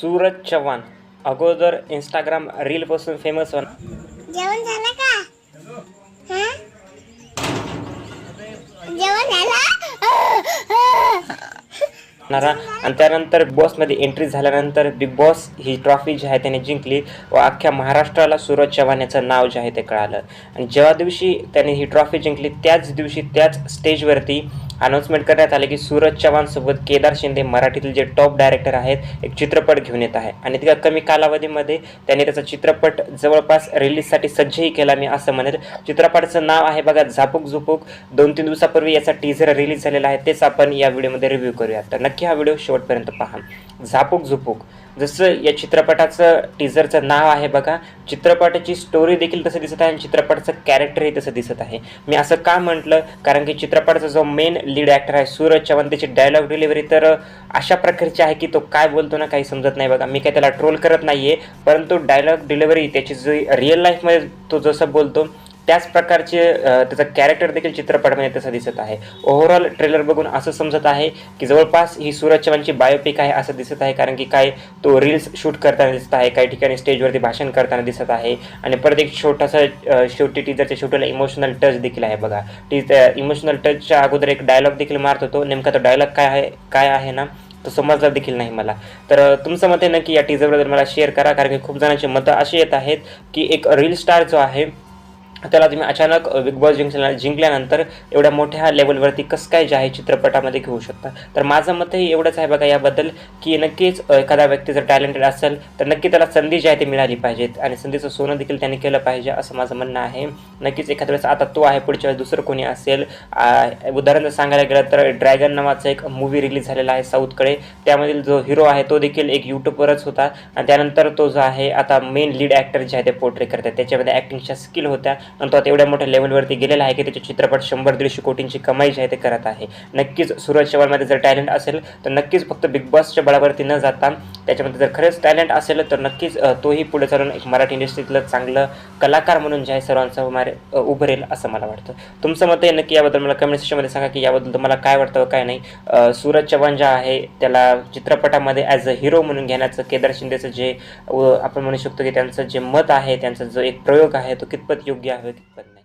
सूरज चव्हाण. अगोदर Instagram रीलपासून famous होणार. जेवण झालं का? हा? जेवण झालं? आणि त्यानंतर बॉसमध्ये एंट्री झाल्यानंतर बिग बॉस ही ट्रॉफी जी आहे त्याने जिंकली व अख्ख्या महाराष्ट्राला सूरज चव्हाण याचं नाव जे आहे ते कळालं. आणि जेव्हा दिवशी त्याने ही ट्रॉफी जिंकली त्याच दिवशी त्याच स्टेजवरती अनाऊन्समेंट करण्यात आले की सूरज चव्हाणसोबत केदार शिंदे मराठीतील जे टॉप डायरेक्टर आहेत एक चित्रपट घेऊन येत आहे. आणि त्या कमी कालावधीमध्ये त्याने त्याचा चित्रपट जवळपास रिलीजसाठी सज्जही केला मी असं म्हणेल. चित्रपटाचं नाव आहे बघा झापूक झुपूक. दोन तीन दिवसापूर्वी याचा टीझर रिलीज झालेला आहे तेच आपण या व्हिडिओमध्ये रिव्ह्यू करूया तर नक्की हा व्हिडिओ शेवटपर्यंत पहा. झापूक झुपूक. जसं या चित्रपटाचं टीझरचं नाव आहे बघा चित्रपटाची स्टोरी देखील तसं दिसत आहे आणि चित्रपटाचं कॅरेक्टरही तसं दिसत आहे. मी असं का म्हटलं? कारण की चित्रपटाचा जो मेन लीड ॲक्टर आहे सूरज चव्हाण त्याची डायलॉग डिलिव्हरी तर अशा प्रकारची आहे की तो काय बोलतो ना काही समजत नाही बघा. मी काय त्याला ट्रोल करत नाही आहे परंतु डायलॉग डिलिव्हरी त्याची जी रिअल लाईफमध्ये तो जसं बोलतो त्याच प्रकारचे त्याचा कॅरेक्टर देखील चित्रपटामध्ये तसा दिसत आहे. ओव्हरऑल ट्रेलर बघून असं समजत आहे की जवळपास ही सूरज चव्हाणची बायोपिक आहे असं दिसत आहे कारण की काय तो रील्स शूट करताना दिसत आहे काही ठिकाणी स्टेजवरती भाषण करताना दिसत आहे आणि परत एक छोटासा शेवटी टीजरच्या शेवटीला इमोशनल टच देखील आहे बघा. टी इमोशनल टचच्या अगोदर एक डायलॉग देखील मारत होतो. नेमका तो डायलॉग काय आहे काय आहे ना तो समजला देखील नाही मला. तर तुमचं मत आहे ना की या टीजरबद्दल मला शेअर करा कारण की खूप जणांची मतं अशी येत आहेत की एक रील स्टार जो आहे त्याला तुम्ही अचानक बिग बॉस जिंकल्या जिंकल्यानंतर एवढ्या मोठ्या लेवलवरती कसं काय जे आहे चित्रपटामध्ये घेऊ शकता? तर माझं मतही एवढंच आहे बघा याबद्दल की नक्कीच एखादा व्यक्ती जर टॅलेंटेड असेल तर नक्की त्याला संधी जी आहे ती मिळाली पाहिजेत आणि संधीचं सोनं देखील त्याने केलं पाहिजे असं माझं म्हणणं आहे. नक्कीच एखाद्या वेळेस आता तो आहे पुढच्या वेळेस दुसरं कोणी असेल उदाहरण जर सांगायला गेलं तर ड्रॅगन नावाचा एक मूवी रिलीज झालेला आहे साऊथकडे त्यामधील जो हिरो आहे तो देखील एक यूट्यूबवरच होता आणि त्यानंतर तो जो आहे आता मेन लीड ॲक्टर जे आहे ते पोर्ट्रे करतात. त्याच्यामध्ये ॲक्टिंगच्या स्किल होत्या. आणि तो आता एवढ्या मोठ्या लेवलवरती गेलेला आहे की त्याचे चित्रपट शंभर दीडशे कोटींची कमाई जी आहे ते करत आहे. नक्कीच सूरज चव्हाणमध्ये जर टॅलेंट असेल तर नक्कीच फक्त बिग बॉसच्या बळावरती न जाता त्याच्यामध्ये जर खरंच टॅलेंट असेल तर नक्कीच तोही पुढे चालून एक मराठी इंडस्ट्रीतलं चांगलं कलाकार म्हणून जे आहे सर्वांसमोर उभं उभरेल असं मला वाटतं. तुमचं मत आहे नक्की याबद्दल मला कमेंट सेक्शनमध्ये सांगा की याबद्दल तुम्हाला काय वाटतं काय नाही. सूरज चव्हाण जे आहे त्याला चित्रपटामध्ये ॲज अ हिरो म्हणून घेण्याचं केदार शिंदेचं जे आपण म्हणू शकतो की त्यांचं जे मत आहे त्यांचा जो एक प्रयोग आहे तो कितपत योग्य आहे कितपत नाही.